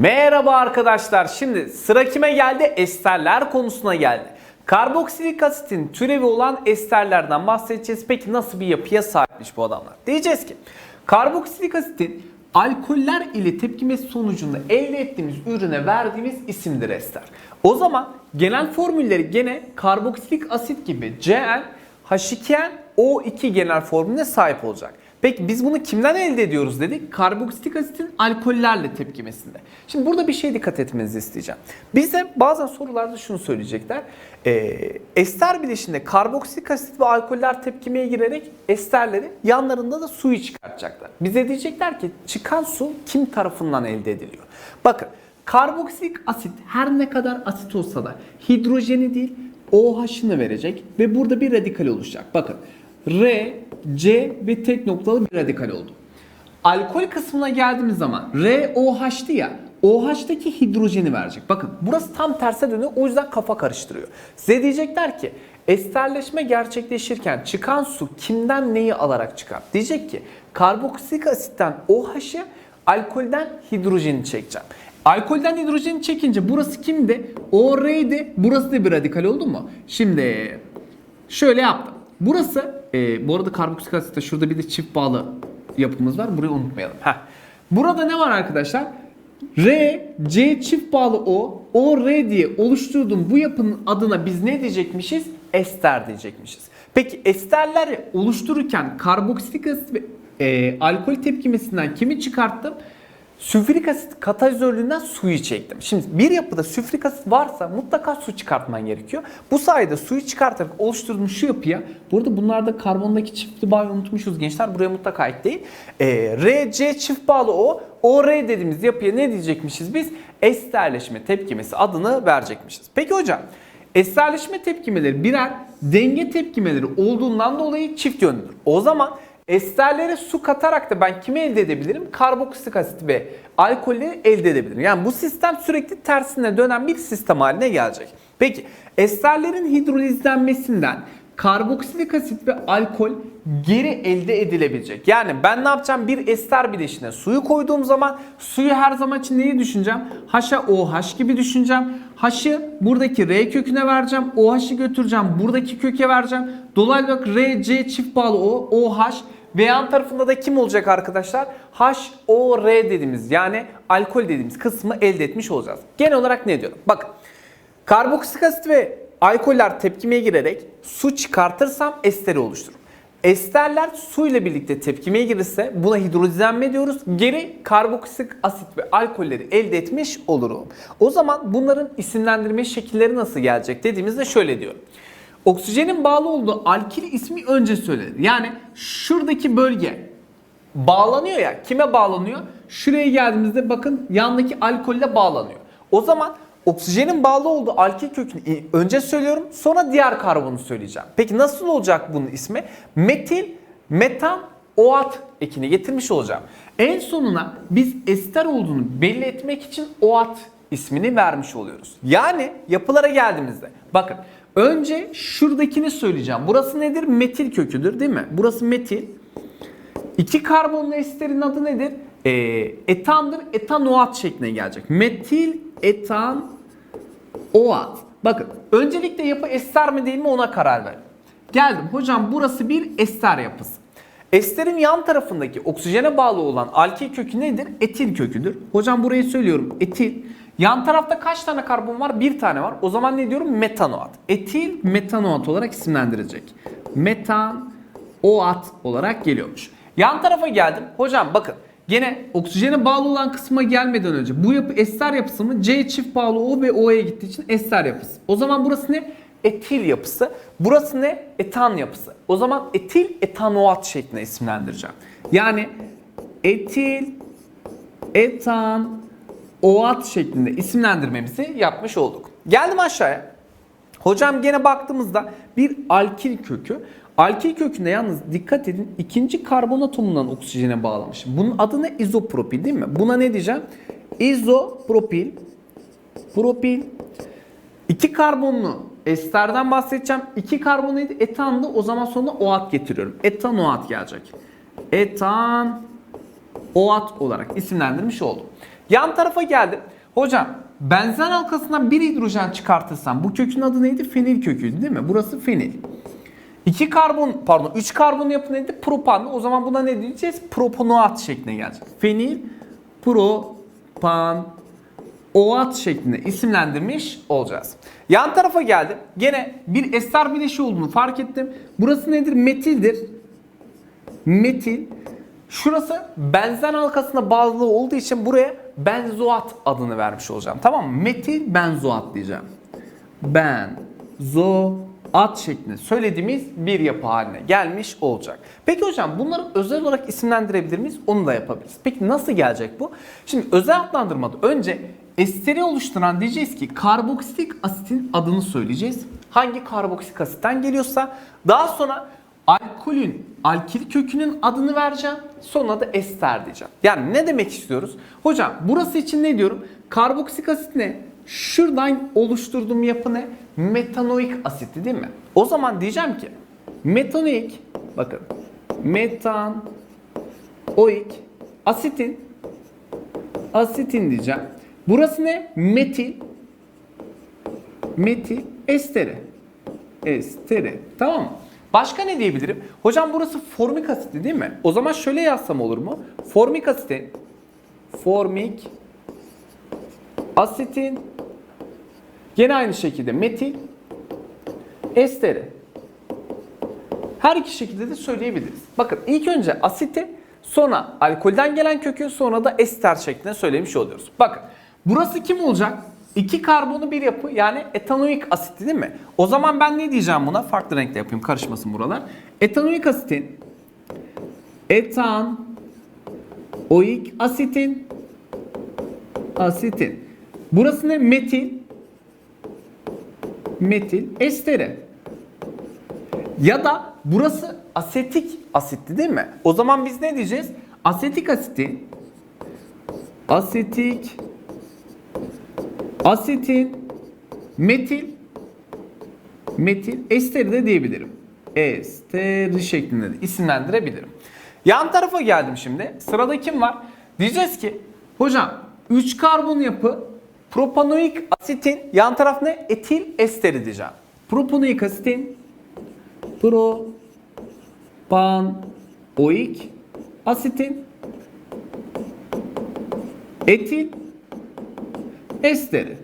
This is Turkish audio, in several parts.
Merhaba arkadaşlar. Şimdi sıra kime geldi? Esterler konusuna geldi. Karboksilik asitin türevi olan esterlerden bahsedeceğiz. Peki nasıl bir yapıya sahipmiş bu adamlar? Diyeceğiz ki karboksilik asitin alkoller ile tepkimesi sonucunda elde ettiğimiz ürüne verdiğimiz isimdir ester. O zaman genel formülleri gene karboksilik asit gibi Cl, H2N, O2 genel formülüne sahip olacak. Peki biz bunu kimden elde ediyoruz dedik? Karboksilik asitin alkollerle tepkimesinde. Şimdi burada bir şey dikkat etmenizi isteyeceğim. Bize bazen sorularda şunu söyleyecekler. Ee, ester bileşinde karboksilik asit ve alkoller tepkimeye girerek esterleri yanlarında da suyu çıkartacaklar. Bize diyecekler ki çıkan su kim tarafından elde ediliyor? Bakın karboksilik asit her ne kadar asit olsa da hidrojeni değil OH'ını verecek ve burada bir radikal oluşacak. Bakın R, C ve tek noktalı bir radikal oldu. Alkol kısmına geldiğimiz zaman R, OH'tı ya OH'taki hidrojeni verecek. Bakın burası tam terse dönüyor o yüzden kafa karıştırıyor. Size diyecekler ki esterleşme gerçekleşirken çıkan su kimden neyi alarak çıkar? Diyecek ki karboksilik asitten OH'ı alkolden hidrojeni çekeceğim. Alkolden hidrojeni çekince burası kimdi? O R'ydi. Burası da bir radikal oldu mu? Şimdi şöyle yaptım. Burası e, bu arada karboksik asitte şurada bir de çift bağlı yapımız var. Burayı unutmayalım. Heh. Burada ne var arkadaşlar? R, C çift bağlı O, O, R diye oluşturduğum bu yapının adına biz ne diyecekmişiz? Ester diyecekmişiz. Peki esterleri oluştururken karboksilik asit ve e, alkol tepkimesinden kimi çıkarttım? Sülfürik asit katalizörlüğünden suyu çektim. Şimdi bir yapıda sülfürik asit varsa mutlaka su çıkartman gerekiyor. Bu sayede suyu çıkartarak oluşturduğum şu yapıya, burada bunlarda karbondaki çiftli bağı unutmuşuz gençler. Buraya mutlaka ekleyin. Ee, RC çift bağlı O, OR dediğimiz yapıya ne diyecekmişiz biz? Esterleşme tepkimesi adını verecekmişiz. Peki hocam, esterleşme tepkimeleri birer denge tepkimeleri olduğundan dolayı çift yönlüdür. O zaman Esterlere su katarak da ben kimi elde edebilirim? Karboksik asit ve alkolleri elde edebilirim. Yani bu sistem sürekli tersine dönen bir sistem haline gelecek. Peki esterlerin hidrolizlenmesinden karboksilik asit ve alkol geri elde edilebilecek. Yani ben ne yapacağım? Bir ester bileşine suyu koyduğum zaman suyu her zaman için neyi düşüneceğim? H'a OH gibi düşüneceğim. H'ı buradaki R köküne vereceğim. OH'ı götüreceğim. Buradaki köke vereceğim. Dolaylı olarak R, C çift bağlı O, OH ve yan tarafında da kim olacak arkadaşlar? HOR dediğimiz yani alkol dediğimiz kısmı elde etmiş olacağız. Genel olarak ne diyorum? Bakın karboksik asit ve alkoller tepkimeye girerek su çıkartırsam esteri oluşturur. Esterler su ile birlikte tepkimeye girirse buna hidrolizlenme diyoruz. Geri karboksik asit ve alkolleri elde etmiş olurum. O zaman bunların isimlendirme şekilleri nasıl gelecek dediğimizde şöyle diyorum. Oksijenin bağlı olduğu alkil ismi önce söylenir. Yani şuradaki bölge bağlanıyor ya. Kime bağlanıyor? Şuraya geldiğimizde bakın yandaki alkolle bağlanıyor. O zaman oksijenin bağlı olduğu alkil kökünü önce söylüyorum sonra diğer karbonu söyleyeceğim. Peki nasıl olacak bunun ismi? Metil, metan, OAT ekini getirmiş olacağım. En sonuna biz ester olduğunu belli etmek için OAT ismini vermiş oluyoruz. Yani yapılara geldiğimizde bakın önce şuradakini söyleyeceğim. Burası nedir? Metil köküdür değil mi? Burası metil. İki karbonlu esterin adı nedir? Ee, etandır. Etanoat şekline gelecek. Metil etan oat. Bakın öncelikle yapı ester mi değil mi ona karar verin. Geldim. Hocam burası bir ester yapısı. Esterin yan tarafındaki oksijene bağlı olan alkil kökü nedir? Etil köküdür. Hocam burayı söylüyorum. Etil. Yan tarafta kaç tane karbon var? Bir tane var. O zaman ne diyorum? Metanoat. Etil metanoat olarak isimlendirilecek. Metan oat olarak geliyormuş. Yan tarafa geldim. Hocam bakın Gene oksijene bağlı olan kısma gelmeden önce bu yapı ester yapısı mı? C çift bağlı O ve O'ya gittiği için ester yapısı. O zaman burası ne? Etil yapısı. Burası ne? Etan yapısı. O zaman etil etanoat şeklinde isimlendireceğim. Yani etil etan oat şeklinde isimlendirmemizi yapmış olduk. Geldim aşağıya. Hocam gene baktığımızda bir alkil kökü. Alkil kökünde yalnız dikkat edin ikinci karbon atomundan oksijene bağlamış. Bunun adı ne? İzopropil değil mi? Buna ne diyeceğim? İzopropil. Propil. İki karbonlu esterden bahsedeceğim. İki karbon neydi? Etandı. O zaman sonra OAT getiriyorum. Etanoat gelecek. Etan OAT olarak isimlendirmiş oldum. Yan tarafa geldim. Hocam benzen halkasından bir hidrojen çıkartırsam bu kökün adı neydi? Fenil köküydü değil mi? Burası fenil. 2 karbon pardon 3 karbon yapı neydi? Propan. O zaman buna ne diyeceğiz? Propanoat şekline gelecek. Fenil propan OAT şeklinde isimlendirmiş olacağız. Yan tarafa geldim. Gene bir ester bileşiği olduğunu fark ettim. Burası nedir? Metildir. Metil. Şurası benzen halkasına bağlı olduğu için buraya benzoat adını vermiş olacağım. Tamam mı? Metil benzoat diyeceğim. Benzoat şeklinde söylediğimiz bir yapı haline gelmiş olacak. Peki hocam bunları özel olarak isimlendirebilir miyiz? Onu da yapabiliriz. Peki nasıl gelecek bu? Şimdi özel adlandırmada önce esteri oluşturan diyeceğiz ki karboksilik asitin adını söyleyeceğiz. Hangi karboksik asitten geliyorsa daha sonra alkolün, alkil kökünün adını vereceğim. Sonra da ester diyeceğim. Yani ne demek istiyoruz? Hocam burası için ne diyorum? Karboksik asit ne? Şuradan oluşturduğum yapı ne? Metanoik asiti değil mi? O zaman diyeceğim ki metanoik bakın metanoik asitin asitin diyeceğim. Burası ne? Metil metil esteri. Esteri. Tamam mı? Başka ne diyebilirim? Hocam burası formik asitli değil mi? O zaman şöyle yazsam olur mu? Formik asitin formik asitin gene aynı şekilde metil esteri. Her iki şekilde de söyleyebiliriz. Bakın ilk önce asiti sonra alkolden gelen kökü sonra da ester şeklinde söylemiş oluyoruz. Bakın burası kim olacak? İki karbonu bir yapı yani etanoik asitli değil mi? O zaman ben ne diyeceğim buna? Farklı renkle yapayım karışmasın buralar. Etanoik asitin etan oik asitin asitin. Burası ne? Metil metil esteri. Ya da burası asetik asitli değil mi? O zaman biz ne diyeceğiz? Asetik asitin asetik asetin metil metil esteri de diyebilirim. Esteri şeklinde de isimlendirebilirim. Yan tarafa geldim şimdi. Sırada kim var? Diyeceğiz ki hocam 3 karbon yapı propanoik asitin yan taraf ne? Etil esteri diyeceğim. Propanoik asitin propanoik asitin etil esteri.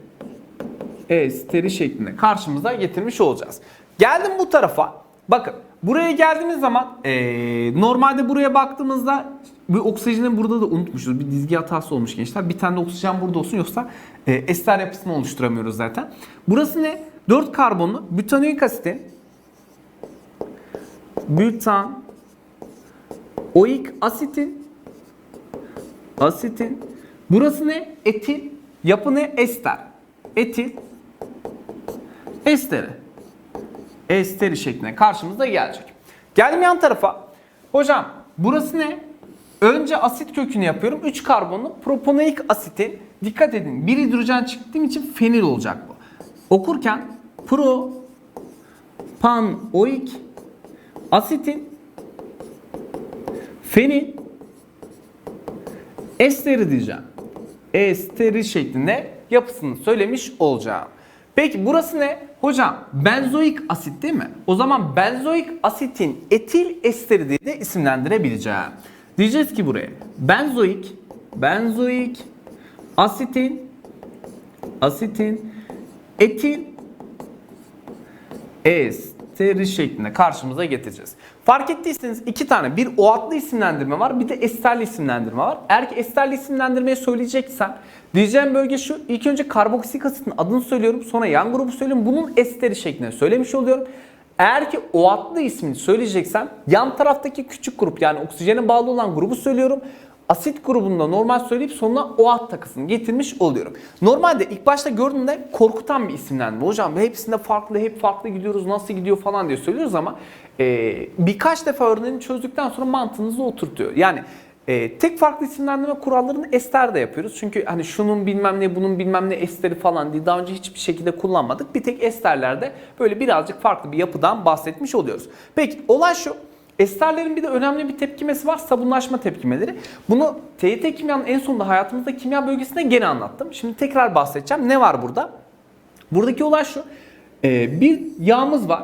Esteri şeklinde karşımıza getirmiş olacağız. Geldim bu tarafa. Bakın buraya geldiğimiz zaman eee, normalde buraya baktığımızda bir oksijenin burada da unutmuşuz. Bir dizgi hatası olmuş gençler. Bir tane de oksijen burada olsun yoksa e, ester yapısını oluşturamıyoruz zaten. Burası ne? 4 karbonlu butanoik asitin butan oik asitin asitin burası ne? Etil yapı ne? Ester. Etil esteri. Esteri şeklinde karşımıza gelecek. Geldim yan tarafa. Hocam burası ne? Önce asit kökünü yapıyorum. 3 karbonlu propanoik asitin. Dikkat edin bir hidrojen çıktığım için fenil olacak bu. Okurken propanoik asitin fenil esteri diyeceğim. Esteri şeklinde yapısını söylemiş olacağım. Peki burası ne? Hocam benzoik asit değil mi? O zaman benzoik asitin etil esteri diye de isimlendirebileceğim. Diyeceğiz ki buraya benzoik benzoik asitin asitin etil esteri şeklinde karşımıza getireceğiz. Fark ettiyseniz iki tane bir OAT'lı isimlendirme var bir de esterli isimlendirme var. Eğer ki esterli isimlendirmeyi söyleyeceksem diyeceğim bölge şu. İlk önce karboksik asitin adını söylüyorum sonra yan grubu söylüyorum. Bunun esteri şeklinde söylemiş oluyorum. Eğer ki OAT'lı ismini söyleyeceksem yan taraftaki küçük grup yani oksijene bağlı olan grubu söylüyorum. Asit grubunda normal söyleyip sonuna OAT takısını getirmiş oluyorum. Normalde ilk başta gördüğümde korkutan bir isimlendirme. Hocam hepsinde farklı, hep farklı gidiyoruz, nasıl gidiyor falan diye söylüyoruz ama e, birkaç defa örneğini çözdükten sonra mantığınızı oturtuyor. Yani e, tek farklı isimlendirme kurallarını esterde yapıyoruz. Çünkü hani şunun bilmem ne, bunun bilmem ne esteri falan diye daha önce hiçbir şekilde kullanmadık. Bir tek esterlerde böyle birazcık farklı bir yapıdan bahsetmiş oluyoruz. Peki olay şu. Esterlerin bir de önemli bir tepkimesi var. Sabunlaşma tepkimeleri. Bunu TYT kimyanın en sonunda hayatımızda kimya bölgesinde gene anlattım. Şimdi tekrar bahsedeceğim. Ne var burada? Buradaki olay şu. Ee, bir yağımız var.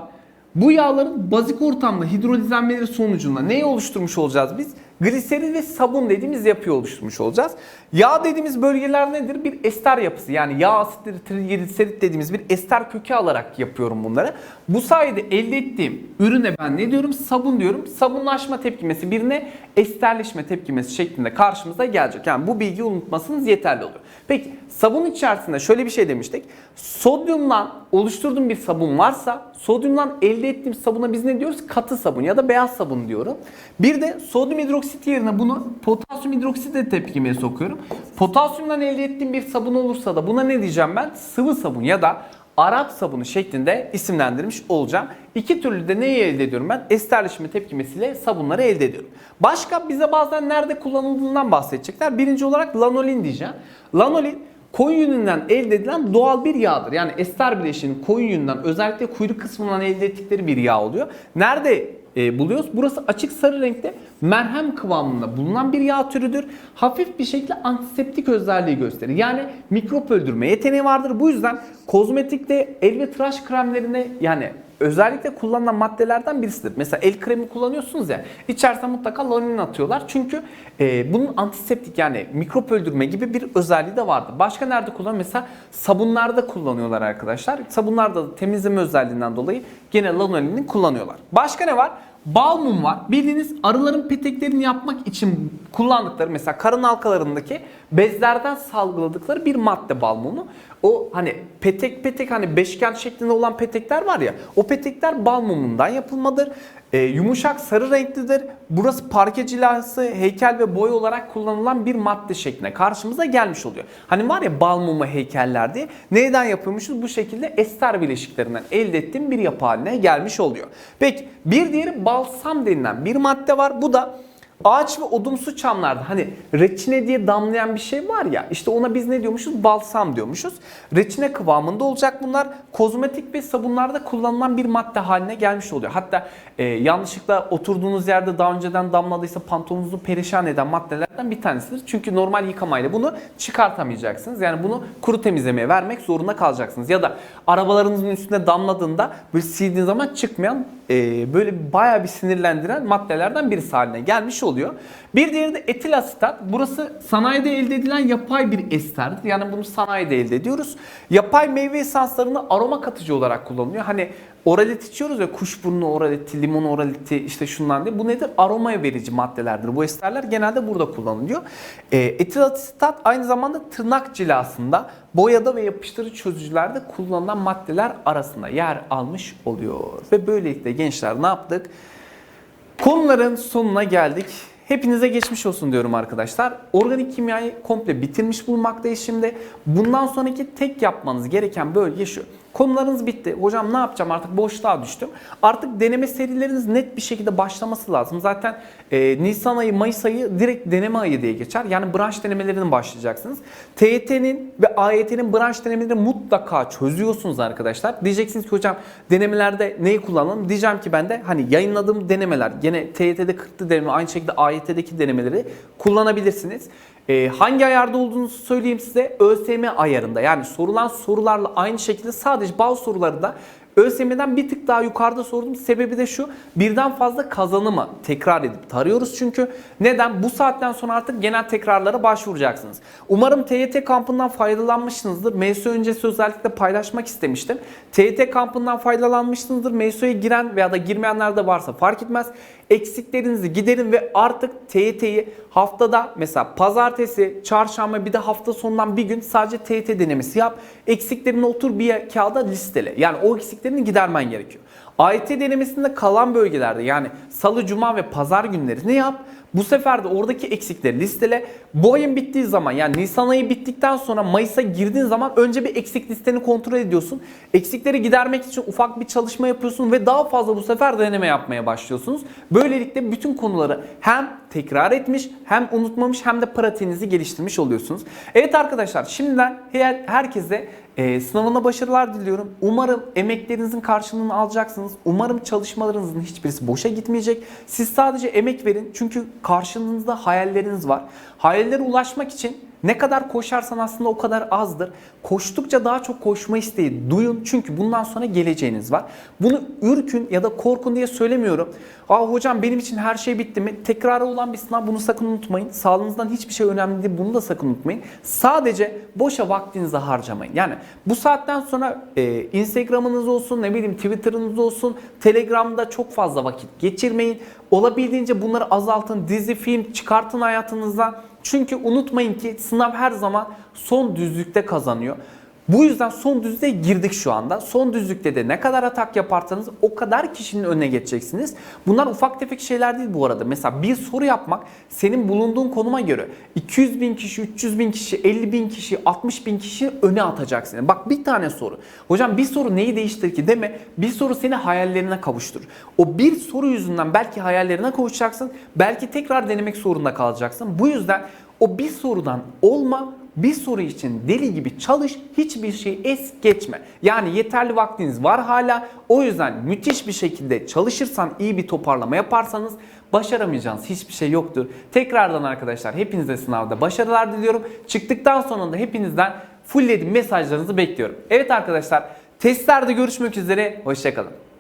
Bu yağların bazik ortamda hidrolizlenmeleri sonucunda neyi oluşturmuş olacağız biz? Gliserin ve sabun dediğimiz yapıyı oluşturmuş olacağız. Yağ dediğimiz bölgeler nedir? Bir ester yapısı. Yani yağ asitleri, trigliserit dediğimiz bir ester kökü alarak yapıyorum bunları. Bu sayede elde ettiğim ürüne ben ne diyorum? Sabun diyorum. Sabunlaşma tepkimesi birine esterleşme tepkimesi şeklinde karşımıza gelecek. Yani bu bilgiyi unutmasınız yeterli oluyor. Peki sabun içerisinde şöyle bir şey demiştik. Sodyumdan oluşturduğum bir sabun varsa sodyumdan elde ettiğim sabuna biz ne diyoruz? Katı sabun ya da beyaz sabun diyorum. Bir de sodyum hidroksit yerine bunu potasyum hidroksit de tepkimeye sokuyorum. Potasyumdan elde ettiğim bir sabun olursa da buna ne diyeceğim ben? Sıvı sabun ya da Arap sabunu şeklinde isimlendirmiş olacağım. İki türlü de neyi elde ediyorum ben? Esterleşme tepkimesiyle sabunları elde ediyorum. Başka bize bazen nerede kullanıldığından bahsedecekler. Birinci olarak lanolin diyeceğim. Lanolin koyun yününden elde edilen doğal bir yağdır. Yani ester bileşiğinin koyun yününden özellikle kuyruk kısmından elde ettikleri bir yağ oluyor. Nerede e, buluyoruz? Burası açık sarı renkte merhem kıvamında bulunan bir yağ türüdür. Hafif bir şekilde antiseptik özelliği gösterir. Yani mikrop öldürme yeteneği vardır. Bu yüzden kozmetikte el ve tıraş kremlerine yani özellikle kullanılan maddelerden birisidir. Mesela el kremi kullanıyorsunuz ya içerisine mutlaka lanolin atıyorlar. Çünkü e, bunun antiseptik yani mikrop öldürme gibi bir özelliği de vardır. Başka nerede kullanıyor? Mesela sabunlarda kullanıyorlar arkadaşlar. Sabunlarda da temizleme özelliğinden dolayı gene lanolini kullanıyorlar. Başka ne var? Bal mum var. Bildiğiniz arıların peteklerini yapmak için kullandıkları mesela karın halkalarındaki bezlerden salgıladıkları bir madde bal mumu. O hani petek petek hani beşgen şeklinde olan petekler var ya o petekler bal mumundan yapılmadır. Ee, yumuşak sarı renklidir. Burası parke cilası, heykel ve boy olarak kullanılan bir madde şeklinde karşımıza gelmiş oluyor. Hani var ya bal mumu heykeller diye. Neyden yapıyormuşuz? Bu şekilde ester bileşiklerinden elde ettiğim bir yapı haline gelmiş oluyor. Peki bir diğeri balsam denilen bir madde var. Bu da Ağaç ve odumsu çamlarda hani reçine diye damlayan bir şey var ya işte ona biz ne diyormuşuz? Balsam diyormuşuz. Reçine kıvamında olacak bunlar. Kozmetik ve sabunlarda kullanılan bir madde haline gelmiş oluyor. Hatta e, yanlışlıkla oturduğunuz yerde daha önceden damladıysa pantolonunuzu perişan eden maddelerden bir tanesidir. Çünkü normal yıkamayla bunu çıkartamayacaksınız. Yani bunu kuru temizlemeye vermek zorunda kalacaksınız. Ya da arabalarınızın üstüne damladığında böyle sildiğiniz zaman çıkmayan e, böyle bayağı bir sinirlendiren maddelerden birisi haline gelmiş oluyor. Bir diğeri de etil asitat. Burası sanayide elde edilen yapay bir esterdir. Yani bunu sanayide elde ediyoruz. Yapay meyve esanslarını aroma katıcı olarak kullanılıyor. Hani oralet içiyoruz ya kuşburnu oraleti, limon oraleti işte şundan diye. Bu nedir? Aromaya verici maddelerdir. Bu esterler genelde burada kullanılıyor. E, etil asitat aynı zamanda tırnak cilasında boyada ve yapıştırıcı çözücülerde kullanılan maddeler arasında yer almış oluyor. Ve böylelikle gençler ne yaptık? Konuların sonuna geldik. Hepinize geçmiş olsun diyorum arkadaşlar. Organik kimyayı komple bitirmiş bulunmaktayız şimdi. Bundan sonraki tek yapmanız gereken bölge şu. Konularınız bitti. Hocam ne yapacağım artık boşluğa düştüm. Artık deneme serileriniz net bir şekilde başlaması lazım. Zaten e, Nisan ayı, Mayıs ayı direkt deneme ayı diye geçer. Yani branş denemelerine başlayacaksınız. TYT'nin ve AYT'nin branş denemelerini mutlaka çözüyorsunuz arkadaşlar. Diyeceksiniz ki hocam denemelerde neyi kullanalım? Diyeceğim ki ben de hani yayınladığım denemeler gene TYT'de 40'lı deneme aynı şekilde AYT'deki denemeleri kullanabilirsiniz. Ee, hangi ayarda olduğunuzu söyleyeyim size. ÖSYM ayarında yani sorulan sorularla aynı şekilde sadece bazı soruları da ÖSYM'den bir tık daha yukarıda sordum. Sebebi de şu. Birden fazla kazanımı tekrar edip tarıyoruz çünkü. Neden? Bu saatten sonra artık genel tekrarlara başvuracaksınız. Umarım TYT kampından faydalanmışsınızdır. MSU öncesi özellikle paylaşmak istemiştim. TYT kampından faydalanmışsınızdır. MSU'ya giren veya da girmeyenler de varsa fark etmez. Eksiklerinizi giderin ve artık TYT'yi haftada mesela pazartesi, çarşamba bir de hafta sonundan bir gün sadece TYT denemesi yap. Eksiklerini otur bir kağıda listele. Yani o eksiklerini gidermen gerekiyor. AYT denemesinde kalan bölgelerde yani salı, cuma ve pazar günleri ne yap? Bu sefer de oradaki eksikleri listele. Bu ayın bittiği zaman yani Nisan ayı bittikten sonra Mayıs'a girdiğin zaman önce bir eksik listeni kontrol ediyorsun. Eksikleri gidermek için ufak bir çalışma yapıyorsun ve daha fazla bu sefer deneme yapmaya başlıyorsunuz. Böylelikle bütün konuları hem tekrar etmiş hem unutmamış hem de pratiğinizi geliştirmiş oluyorsunuz. Evet arkadaşlar şimdiden her- herkese Ee, sınavına başarılar diliyorum. Umarım emeklerinizin karşılığını alacaksınız. Umarım çalışmalarınızın hiçbirisi boşa gitmeyecek. Siz sadece emek verin çünkü karşınızda hayalleriniz var. Hayallere ulaşmak için ne kadar koşarsan aslında o kadar azdır. Koştukça daha çok koşma isteği duyun çünkü bundan sonra geleceğiniz var. Bunu ürkün ya da korkun diye söylemiyorum. Aa hocam benim için her şey bitti mi? Tekrarı olan bir sınav bunu sakın unutmayın. Sağlığınızdan hiçbir şey önemli değil bunu da sakın unutmayın. Sadece boşa vaktinizi harcamayın. Yani bu saatten sonra e, Instagram'ınız olsun ne bileyim Twitter'ınız olsun Telegram'da çok fazla vakit geçirmeyin. Olabildiğince bunları azaltın. Dizi, film çıkartın hayatınızdan. Çünkü unutmayın ki sınav her zaman son düzlükte kazanıyor. Bu yüzden son düzlüğe girdik şu anda. Son düzlükte de ne kadar atak yaparsanız o kadar kişinin önüne geçeceksiniz. Bunlar ufak tefek şeyler değil bu arada. Mesela bir soru yapmak senin bulunduğun konuma göre 200 bin kişi, 300 bin kişi, 50 bin kişi, 60 bin kişi öne atacaksın. Bak bir tane soru. Hocam bir soru neyi değiştirir ki deme. Bir soru seni hayallerine kavuşturur. O bir soru yüzünden belki hayallerine kavuşacaksın. Belki tekrar denemek zorunda kalacaksın. Bu yüzden o bir sorudan olma bir soru için deli gibi çalış, hiçbir şey es geçme. Yani yeterli vaktiniz var hala. O yüzden müthiş bir şekilde çalışırsan, iyi bir toparlama yaparsanız başaramayacağınız hiçbir şey yoktur. Tekrardan arkadaşlar hepinize sınavda başarılar diliyorum. Çıktıktan sonra da hepinizden fullledim mesajlarınızı bekliyorum. Evet arkadaşlar testlerde görüşmek üzere. Hoşçakalın.